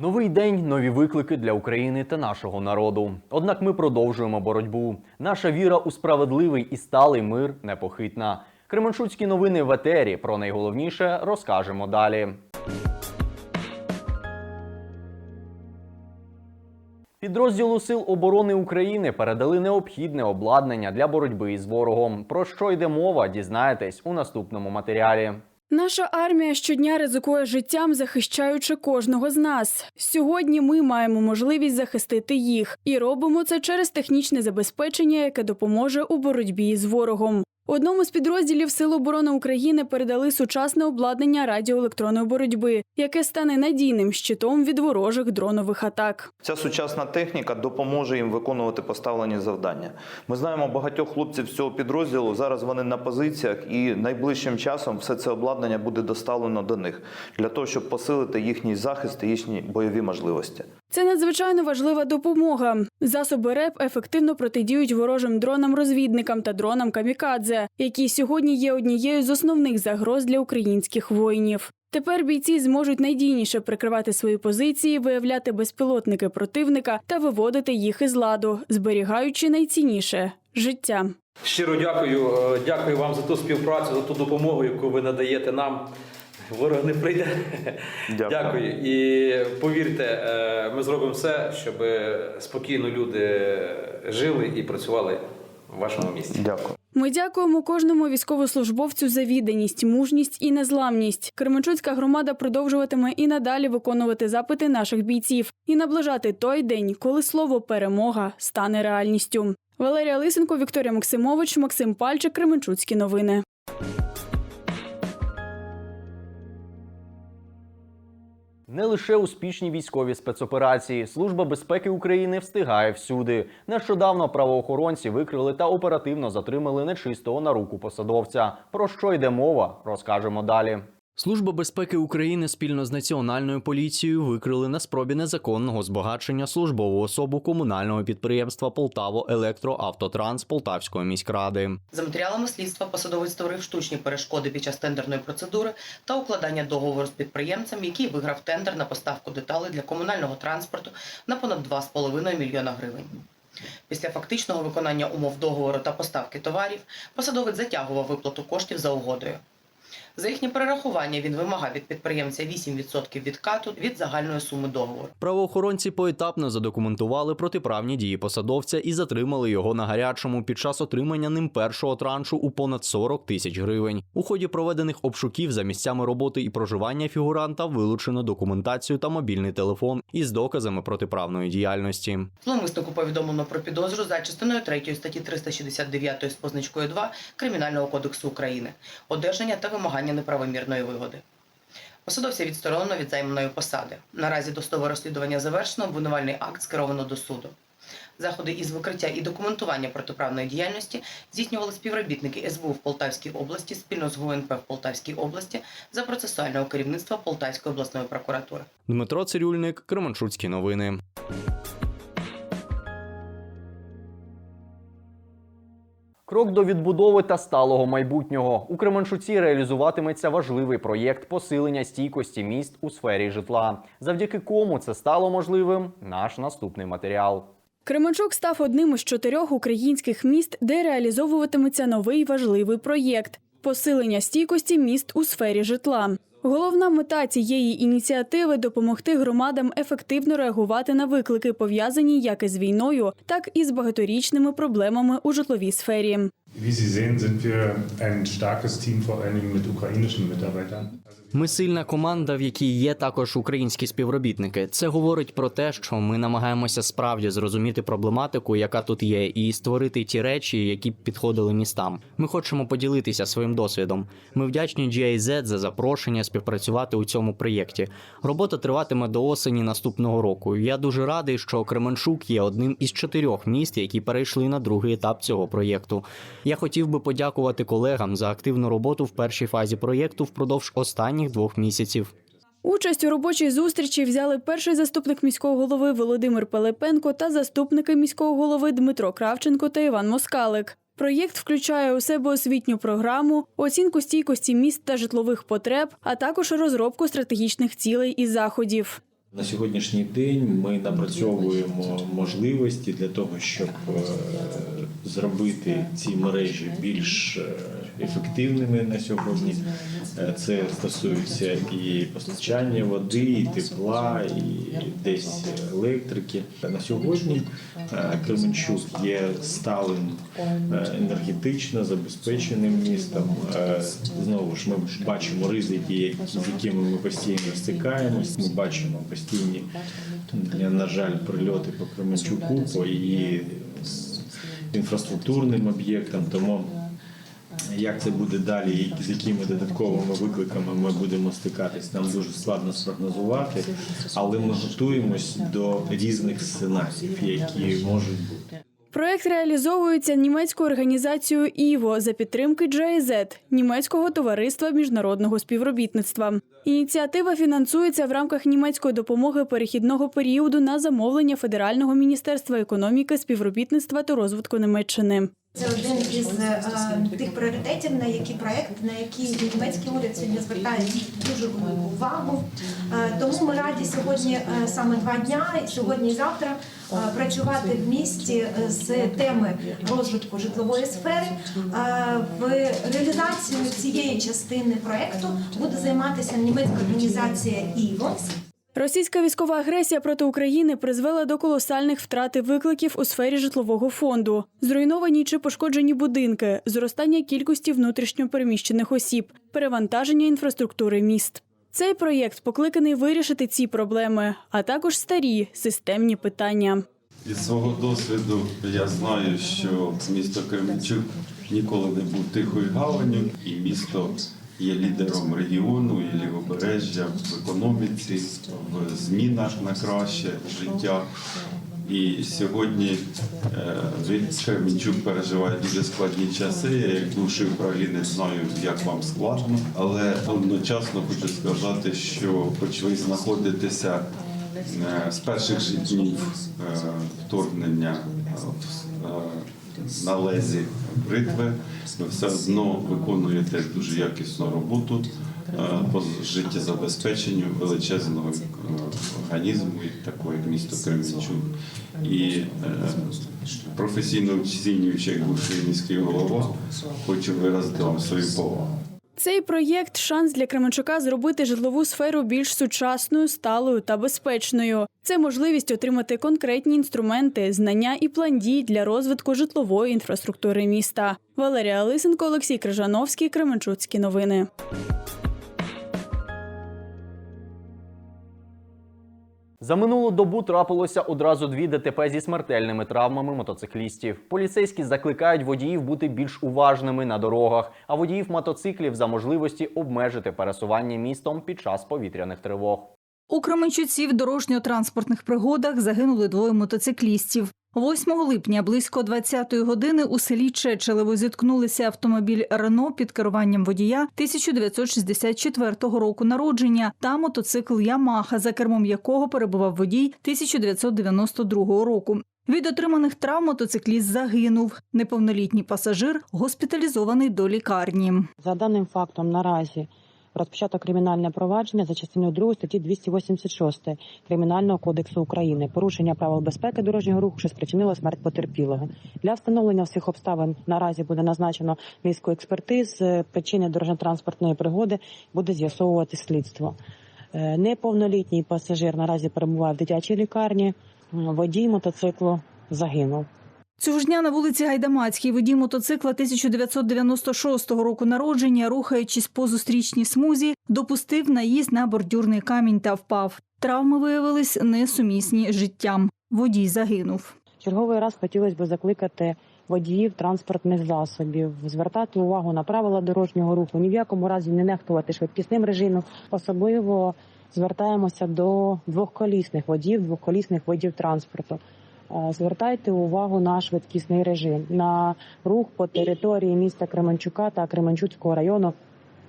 Новий день, нові виклики для України та нашого народу. Однак ми продовжуємо боротьбу. Наша віра у справедливий і сталий мир непохитна. Кременчуцькі новини в етері. Про найголовніше розкажемо далі. Підрозділу Сил оборони України передали необхідне обладнання для боротьби із ворогом. Про що йде мова, дізнаєтесь у наступному матеріалі. Наша армія щодня ризикує життям, захищаючи кожного з нас. Сьогодні ми маємо можливість захистити їх і робимо це через технічне забезпечення, яке допоможе у боротьбі з ворогом. Одному з підрозділів Сил оборони України передали сучасне обладнання радіоелектронної боротьби, яке стане надійним щитом від ворожих дронових атак. Ця сучасна техніка допоможе їм виконувати поставлені завдання. Ми знаємо багатьох хлопців з цього підрозділу. Зараз вони на позиціях, і найближчим часом все це обладнання буде доставлено до них для того, щоб посилити їхній захист і їхні бойові можливості. Це надзвичайно важлива допомога. Засоби РЕП ефективно протидіють ворожим дронам-розвідникам та дронам камікадзе, які сьогодні є однією з основних загроз для українських воїнів. Тепер бійці зможуть надійніше прикривати свої позиції, виявляти безпілотники противника та виводити їх із ладу, зберігаючи найцінніше життя. Щиро дякую. Е, Дякую вам за ту співпрацю, за ту допомогу, яку ви надаєте нам. Ворог не прийде. Дякую. І повірте, е, ми зробимо все, щоб спокійно люди жили і працювали в вашому місті. Дякую. Ми дякуємо кожному військовослужбовцю за відданість, мужність і незламність. Кременчуцька громада продовжуватиме і надалі виконувати запити наших бійців і наближати той день, коли слово перемога стане реальністю. Валерія Лисенко, Вікторія Максимович, Максим Пальчик, Кременчуцькі новини. Не лише успішні військові спецоперації. Служба безпеки України встигає всюди. Нещодавно правоохоронці викрили та оперативно затримали нечистого на руку посадовця. Про що йде мова, розкажемо далі. Служба безпеки України спільно з національною поліцією викрили на спробі незаконного збагачення службову особу комунального підприємства Полтаво Електроавтотранс Полтавської міськради. За матеріалами слідства посадовець створив штучні перешкоди під час тендерної процедури та укладання договору з підприємцем, який виграв тендер на поставку деталей для комунального транспорту на понад 2,5 мільйона гривень. Після фактичного виконання умов договору та поставки товарів посадовець затягував виплату коштів за угодою. За їхнє перерахування він вимагав від підприємця 8% відкату від загальної суми договору. Правоохоронці поетапно задокументували протиправні дії посадовця і затримали його на гарячому під час отримання ним першого траншу у понад 40 тисяч гривень. У ході проведених обшуків за місцями роботи і проживання фігуранта вилучено документацію та мобільний телефон із доказами протиправної діяльності. Зловмиснику повідомлено про підозру за частиною 3 статті 369 з позначкою 2 Кримінального кодексу України одержання та вимагання неправомірної вигоди. Посадовця відсторонено від займаної посади. Наразі досудове розслідування завершено, обвинувальний акт скеровано до суду. Заходи із викриття і документування протиправної діяльності здійснювали співробітники СБУ в Полтавській області спільно з ГУНП в Полтавській області за процесуального керівництва Полтавської обласної прокуратури. Дмитро Цирюльник, Кременчуцькі новини. Крок до відбудови та сталого майбутнього у Кременчуці реалізуватиметься важливий проєкт посилення стійкості міст у сфері житла. Завдяки кому це стало можливим? Наш наступний матеріал. Кременчук став одним із чотирьох українських міст, де реалізовуватиметься новий важливий проєкт посилення стійкості міст у сфері житла. Головна мета цієї ініціативи допомогти громадам ефективно реагувати на виклики, пов'язані як із війною, так і з багаторічними проблемами у житловій сфері. Ми сильна команда, в якій є також українські співробітники. Це говорить про те, що ми намагаємося справді зрозуміти проблематику, яка тут є, і створити ті речі, які б підходили містам. Ми хочемо поділитися своїм досвідом. Ми вдячні GIZ за запрошення співпрацювати у цьому проєкті. Робота триватиме до осені наступного року. Я дуже радий, що Кременчук є одним із чотирьох міст, які перейшли на другий етап цього проєкту. Я хотів би подякувати колегам за активну роботу в першій фазі проєкту впродовж останніх двох місяців. Участь у робочій зустрічі взяли перший заступник міського голови Володимир Пилипенко та заступники міського голови Дмитро Кравченко та Іван Москалик. Проєкт включає у себе освітню програму, оцінку стійкості міст та житлових потреб, а також розробку стратегічних цілей і заходів. На сьогоднішній день ми напрацьовуємо можливості для того, щоб е, зробити ці мережі більш е, ефективними на сьогодні. Е, Це стосується і постачання води, і тепла, і десь електрики. На сьогодні е, Кременчук є сталим е, енергетично забезпеченим містом. Знову ж ми бачимо ризики, з якими ми постійно стикаємось. Ми бачимо постійні, на жаль, прильоти по Кременчуку, по її інфраструктурним об'єктам. Тому як це буде далі, з якими додатковими викликами ми будемо стикатись, нам дуже складно спрогнозувати, але ми готуємось до різних сценаріїв, які можуть бути. Проект реалізовується німецькою організацією ІВО за підтримки GIZ – німецького товариства міжнародного співробітництва. Ініціатива фінансується в рамках німецької допомоги перехідного періоду на замовлення Федерального міністерства економіки, співробітництва та розвитку Німеччини. Це один із е, тих пріоритетів, на які проект, на які німецький уряд сьогодні звертає дуже велику увагу. Е, тому ми раді сьогодні е, саме два дня, і сьогодні і завтра, е, працювати в місті е, з теми розвитку житлової сфери. Е, в реалізацію цієї частини проекту буде займатися німецька організація ІВО. Російська військова агресія проти України призвела до колосальних втрат і викликів у сфері житлового фонду, зруйновані чи пошкоджені будинки, зростання кількості внутрішньо переміщених осіб, перевантаження інфраструктури міст. Цей проєкт покликаний вирішити ці проблеми, а також старі системні питання. Із свого досвіду я знаю, що місто Кременчук ніколи не був тихою гаванню, і місто є лідером регіону і лівобережжя в економіці, в змінах на краще життя. І сьогодні е, Кременчук переживає дуже складні часи. Я як бувший управлінець знаю, як вам складно, але одночасно хочу сказати, що хоч ви знаходитеся Е, з перших же днів е, вторгнення е, в- на лезі бритви ви все одно виконуєте дуже якісну роботу е, по життєзабезпеченню величезного е, організму, такого як місто Кременчук. І е, професійно оцінюючи як бувший міський голова, хочу виразити вам свою повагу. Цей проєкт шанс для Кременчука зробити житлову сферу більш сучасною, сталою та безпечною. Це можливість отримати конкретні інструменти, знання і план дій для розвитку житлової інфраструктури міста. Валерія Лисенко, Олексій Крижановський, Кременчуцькі новини. За минулу добу трапилося одразу дві ДТП зі смертельними травмами мотоциклістів. Поліцейські закликають водіїв бути більш уважними на дорогах, а водіїв мотоциклів за можливості обмежити пересування містом під час повітряних тривог. У Кременчуці в дорожньо-транспортних пригодах загинули двоє мотоциклістів. 8 липня близько 20-ї години у селі Чечелево зіткнулися автомобіль Рено під керуванням водія 1964 року народження та мотоцикл Ямаха, за кермом якого перебував водій 1992 року. Від отриманих травм мотоцикліст загинув. Неповнолітній пасажир госпіталізований до лікарні. За даним фактом наразі розпочато кримінальне провадження за частиною 2 статті 286 Кримінального кодексу України порушення правил безпеки дорожнього руху, що спричинило смерть потерпілого. Для встановлення всіх обставин наразі буде назначено низку експертиз. Е, Причини дорожньо-транспортної пригоди буде з'ясовувати слідство. Е, Неповнолітній пасажир наразі перебуває в дитячій лікарні. Водій мотоциклу загинув. Цього ж дня на вулиці Гайдамацькій водій мотоцикла 1996 року народження, рухаючись по зустрічній смузі, допустив наїзд на бордюрний камінь та впав. Травми виявились несумісні з життям. Водій загинув. Черговий раз хотілося б закликати водіїв транспортних засобів, звертати увагу на правила дорожнього руху, ні в якому разі не нехтувати швидкісним режимом. Особливо звертаємося до двохколісних водіїв, двохколісних видів транспорту. Звертайте увагу на швидкісний режим, на рух по території міста Кременчука та Кременчуцького району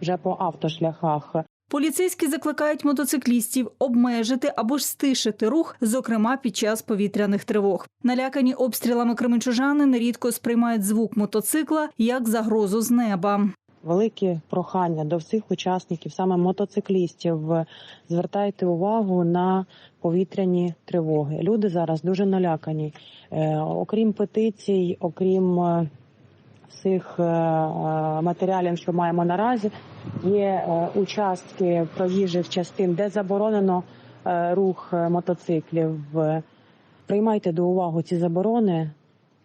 вже по автошляхах. Поліцейські закликають мотоциклістів обмежити або ж стишити рух, зокрема під час повітряних тривог. Налякані обстрілами кременчужани нерідко сприймають звук мотоцикла як загрозу з неба. Велике прохання до всіх учасників, саме мотоциклістів. Звертайте увагу на повітряні тривоги. Люди зараз дуже налякані. Е, окрім петицій, окрім е, всіх е, матеріалів, що маємо наразі, є участки проїжджих частин, де заборонено рух мотоциклів. Приймайте до уваги ці заборони,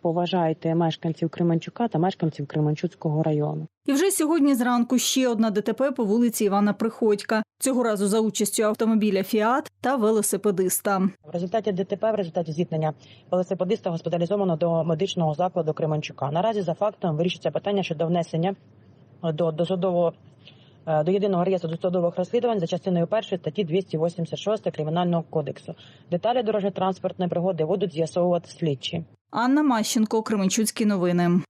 поважайте мешканців Кременчука та мешканців Кременчуцького району. І вже сьогодні зранку ще одна ДТП по вулиці Івана Приходька. Цього разу за участю автомобіля Фіат та велосипедиста. В результаті ДТП, в результаті зіткнення велосипедиста госпіталізовано до медичного закладу Кременчука. Наразі за фактом вирішується питання щодо внесення до досудового до єдиного реєстру досудових розслідувань за частиною першої статті 286 кримінального кодексу. Деталі дорожньо-транспортної пригоди будуть з'ясовувати слідчі. Анна Мащенко, Кременчуцькі новини.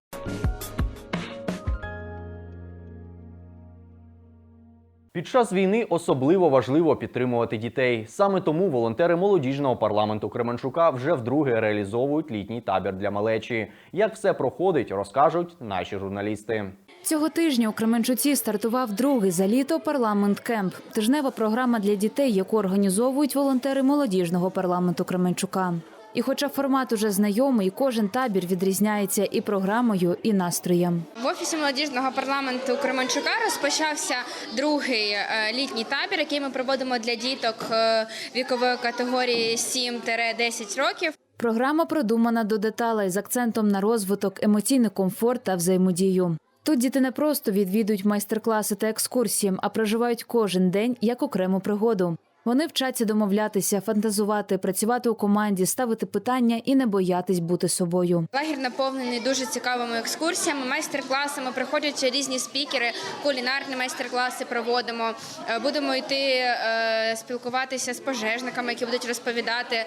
Під час війни особливо важливо підтримувати дітей. Саме тому волонтери молодіжного парламенту Кременчука вже вдруге реалізовують літній табір для малечі. Як все проходить, розкажуть наші журналісти. Цього тижня у Кременчуці стартував другий за літо парламент кемп. Тижнева програма для дітей, яку організовують волонтери молодіжного парламенту Кременчука. І хоча формат уже знайомий, кожен табір відрізняється і програмою, і настроєм. В офісі молодіжного парламенту Кременчука розпочався другий е, літній табір, який ми проводимо для діток е, вікової категорії 7-10 років. Програма продумана до деталей з акцентом на розвиток, емоційний комфорт та взаємодію. Тут діти не просто відвідують майстер-класи та екскурсії, а проживають кожен день як окрему пригоду. Вони вчаться домовлятися, фантазувати, працювати у команді, ставити питання і не боятись бути собою. Лагір наповнений дуже цікавими екскурсіями, майстер-класами. Приходять різні спікери, кулінарні майстер-класи проводимо. Е, Будемо йти е, спілкуватися з пожежниками, які будуть розповідати е,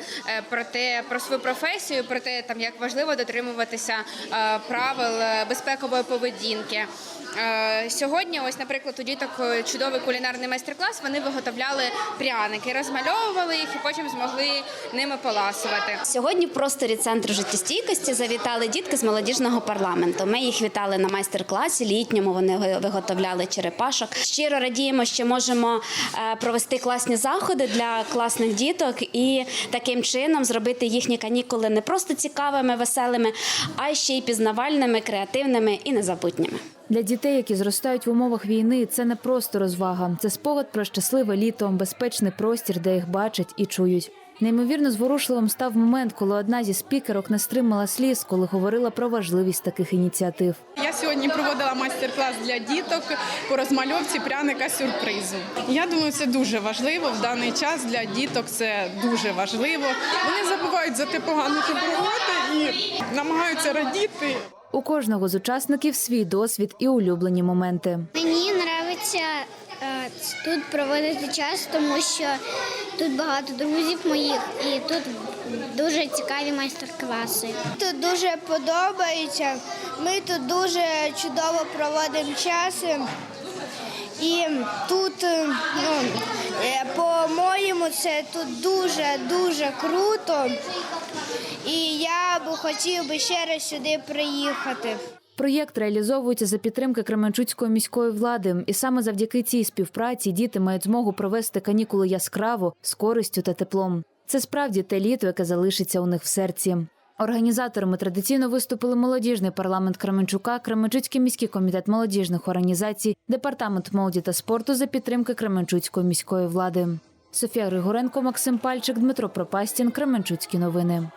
про те, про свою професію, про те, там як важливо дотримуватися правил безпекової поведінки. Сьогодні, ось, наприклад, у діток чудовий кулінарний майстер-клас. Вони виготовляли пряники, розмальовували їх і потім змогли ними поласувати. Сьогодні в просторі центру життєстійкості завітали дітки з молодіжного парламенту. Ми їх вітали на майстер-класі літньому. Вони виготовляли черепашок. Щиро радіємо, що можемо е, провести класні заходи для класних діток і таким чином зробити їхні канікули не просто цікавими, веселими, а ще й пізнавальними, креативними і незабутніми. Для дітей, які зростають в умовах війни, це не просто розвага, це спогад про щасливе літо, безпечний простір, де їх бачать і чують. Неймовірно зворушливим став момент, коли одна зі спікерок не стримала сліз, коли говорила про важливість таких ініціатив. Я сьогодні проводила майстер-клас для діток по розмальовці пряника сюрпризу. Я думаю, це дуже важливо в даний час для діток. Це дуже важливо. Вони забувають за те погане, що проводити і намагаються радіти. У кожного з учасників свій досвід і улюблені моменти. Мені подобається е, тут проводити час, тому що тут багато друзів моїх і тут дуже цікаві майстер-класи. Тут дуже подобається. Ми тут дуже чудово проводимо час. І тут, е, ну, по-моєму, це тут дуже дуже круто. І я б хотів би ще раз сюди приїхати. Проєкт реалізовується за підтримки Кременчуцької міської влади, і саме завдяки цій співпраці діти мають змогу провести канікули яскраво, з користю та теплом. Це справді те літо, яке залишиться у них в серці. Організаторами традиційно виступили молодіжний парламент Кременчука, Кременчуцький міський комітет молодіжних організацій, департамент молоді та спорту за підтримки Кременчуцької міської влади. Софія Григоренко, Максим Пальчик, Дмитро Пропастін, Кременчуцькі новини.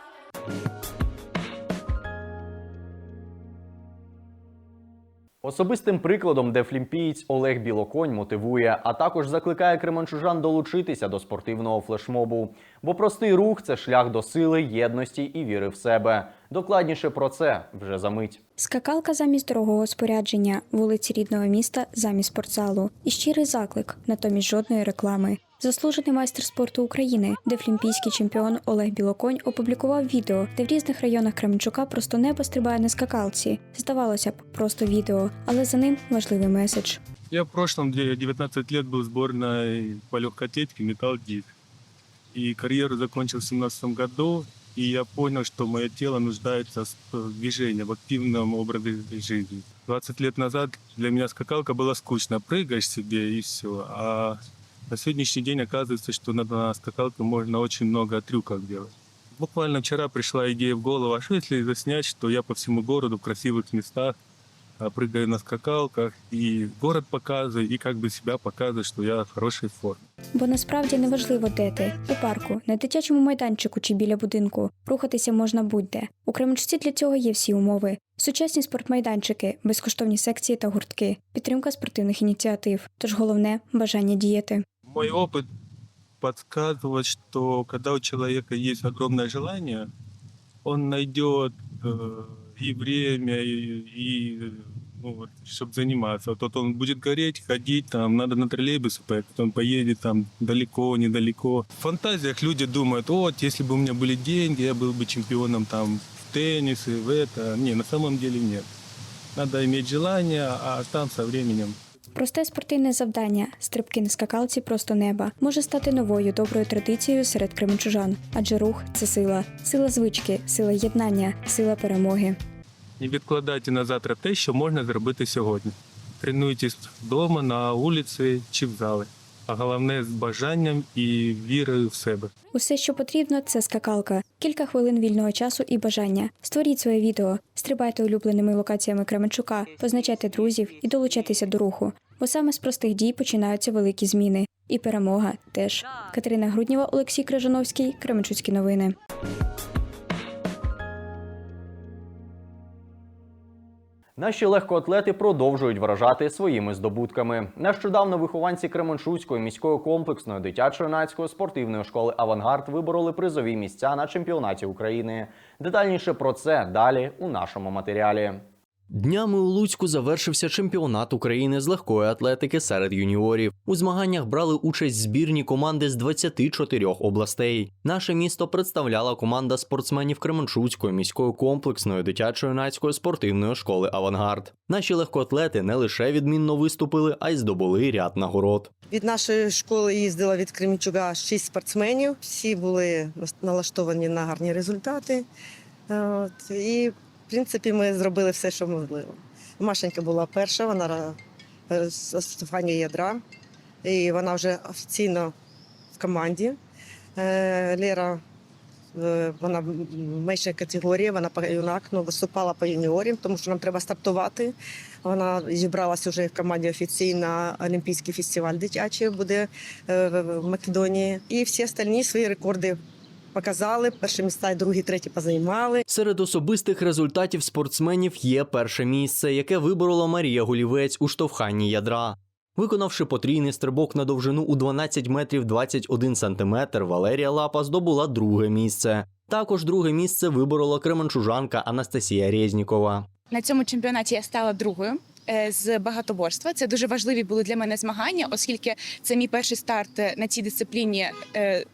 Особистим прикладом дефлімпієць Олег Білоконь мотивує, а також закликає кременчужан долучитися до спортивного флешмобу. Бо простий рух це шлях до сили, єдності і віри в себе. Докладніше про це вже за мить. Скакалка замість дорогого спорядження, вулиці рідного міста замість спортзалу і щирий заклик, натомість жодної реклами Заслужений майстер спорту України, дефлімпійський чемпіон Олег Білоконь опублікував відео, де в різних районах Кременчука просто небо стрибає на скакалці. Здавалося б, просто відео, але за ним важливий меседж. Я в прошлом, где 19 лет, был в сборной по легкой атлетике «Металл Дик». И карьеру закончил в 2017 году, и я понял, что мое тело нуждается в движении, в активном образе жизни. 20 лет назад для меня скакалка была скучно. Прыгаешь себе и все. А на сегодняшний день оказывается, что на, на скакалке можно очень много трюков делать. Буквально вчера пришла идея в голову, а что если заснять, что я по всему городу в красивых местах а, прыгаю на скакалках, и город показываю, и как бы себя показываю, что я в хорошей форме. Бо насправді не важливо, де ти у парку, на дитячому майданчику чи біля будинку. Рухатися можна будь-де. У Кременчуці для цього є всі умови: сучасні спортмайданчики, безкоштовні секції та гуртки, підтримка спортивних ініціатив. Тож головне бажання діяти. Мой опыт подсказывает, что когда у человека есть огромное желание, он найдет э, и время, и, и ну, вот, чтобы заниматься. Вот, вот он будет гореть, ходить, там, надо на троллейбусе поехать, он поедет там далеко, недалеко. В фантазиях люди думают, вот, если бы у меня были деньги, я был бы чемпионом там в теннисе, в это. Не, на самом деле нет. Надо иметь желание, а там со временем Просте спортивне завдання стрибки на скакалці просто неба може стати новою доброю традицією серед кременчужан, адже рух це сила, сила звички, сила єднання, сила перемоги. Не відкладайте на завтра те, що можна зробити сьогодні. Тренуйтесь вдома, на вулиці чи в залі. А головне з бажанням і вірою в себе. Усе, що потрібно, це скакалка, кілька хвилин вільного часу і бажання. Створіть своє відео, стрибайте улюбленими локаціями Кременчука, позначайте друзів і долучайтеся до руху. Бо саме з простих дій починаються великі зміни. І перемога теж. Катерина Груднєва, Олексій Крижановський, Кременчуцькі новини. Наші легкоатлети продовжують вражати своїми здобутками. Нещодавно вихованці Кременчуцької міської комплексної дитячо-юнацької спортивної школи Авангард вибороли призові місця на чемпіонаті України. Детальніше про це далі у нашому матеріалі. Днями у Луцьку завершився чемпіонат України з легкої атлетики серед юніорів. У змаганнях брали участь збірні команди з 24 областей. Наше місто представляла команда спортсменів Кременчуцької міської комплексної дитячо-юнацької спортивної школи Авангард. Наші легкоатлети не лише відмінно виступили, а й здобули ряд нагород. Від нашої школи їздила від Кремічуга шість спортсменів. Всі були налаштовані на гарні результати. От, і, в принципі, ми зробили все, що можливо. Машенька була перша, вона з Стефанія ядра, і вона вже офіційно в команді. Е, Лера, е, вона менша категорія, вона по юнак, ну, виступала по юніорів, тому що нам треба стартувати. Вона зібралася вже в команді офіційно Олімпійський фестиваль дитячий буде е, в Македонії. І всі остальні свої рекорди показали. Перші місця, і другі, треті позаймали. Серед особистих результатів спортсменів є перше місце, яке виборола Марія Гулівець у штовханні ядра. Виконавши потрійний стрибок на довжину у 12 метрів 21 сантиметр, Валерія Лапа здобула друге місце. Також друге місце виборола кременчужанка Анастасія Резнікова. На цьому чемпіонаті я стала другою. е, З багатоборства це дуже важливі були для мене змагання, оскільки це мій перший старт е, на цій дисципліні е,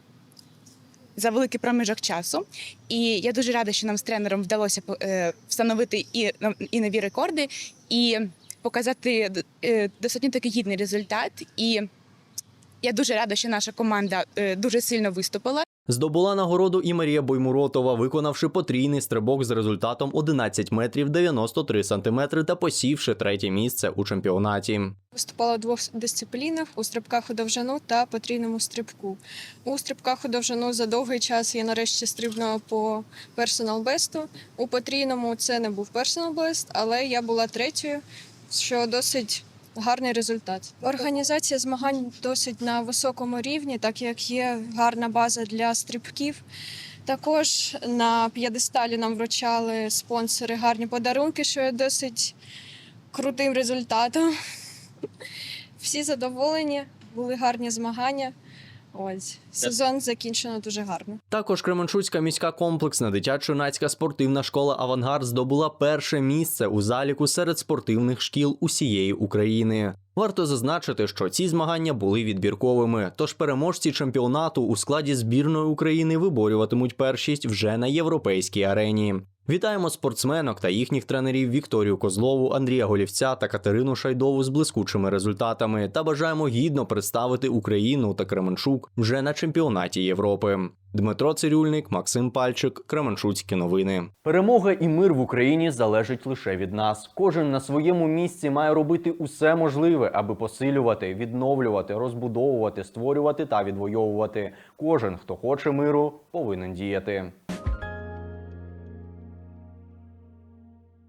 за великий проміжок часу. І я дуже рада, що нам з тренером вдалося е, встановити і, і нові рекорди, і показати е, достатньо такий гідний результат. І я дуже рада, що наша команда е, дуже сильно виступила. Здобула нагороду і Марія Боймуротова, виконавши потрійний стрибок з результатом 11 метрів 93 сантиметри та посівши третє місце у чемпіонаті. Виступала у двох дисциплінах у стрибках у довжину та потрійному стрибку. У стрибках у довжину за довгий час я нарешті стрибнула по персонал бесту. У потрійному це не був персонал бест, але я була третьою, що досить гарний результат. Організація змагань досить на високому рівні, так як є гарна база для стрибків. Також на п'єдесталі нам вручали спонсори гарні подарунки, що є досить крутим результатом. Всі задоволені, були гарні змагання. Ось сезон закінчено дуже гарно. Також Кременчуцька міська комплексна дитячо-юнацька спортивна школа Авангард здобула перше місце у заліку серед спортивних шкіл усієї України. Варто зазначити, що ці змагання були відбірковими, тож переможці чемпіонату у складі збірної України виборюватимуть першість вже на європейській арені. Вітаємо спортсменок та їхніх тренерів Вікторію Козлову, Андрія Голівця та Катерину Шайдову з блискучими результатами та бажаємо гідно представити Україну та Кременчук вже на чемпіонаті Європи. Дмитро Цирюльник, Максим Пальчик, Кременчуцькі новини. Перемога і мир в Україні залежить лише від нас. Кожен на своєму місці має робити усе можливе, аби посилювати, відновлювати, розбудовувати, створювати та відвоювати. Кожен, хто хоче миру, повинен діяти.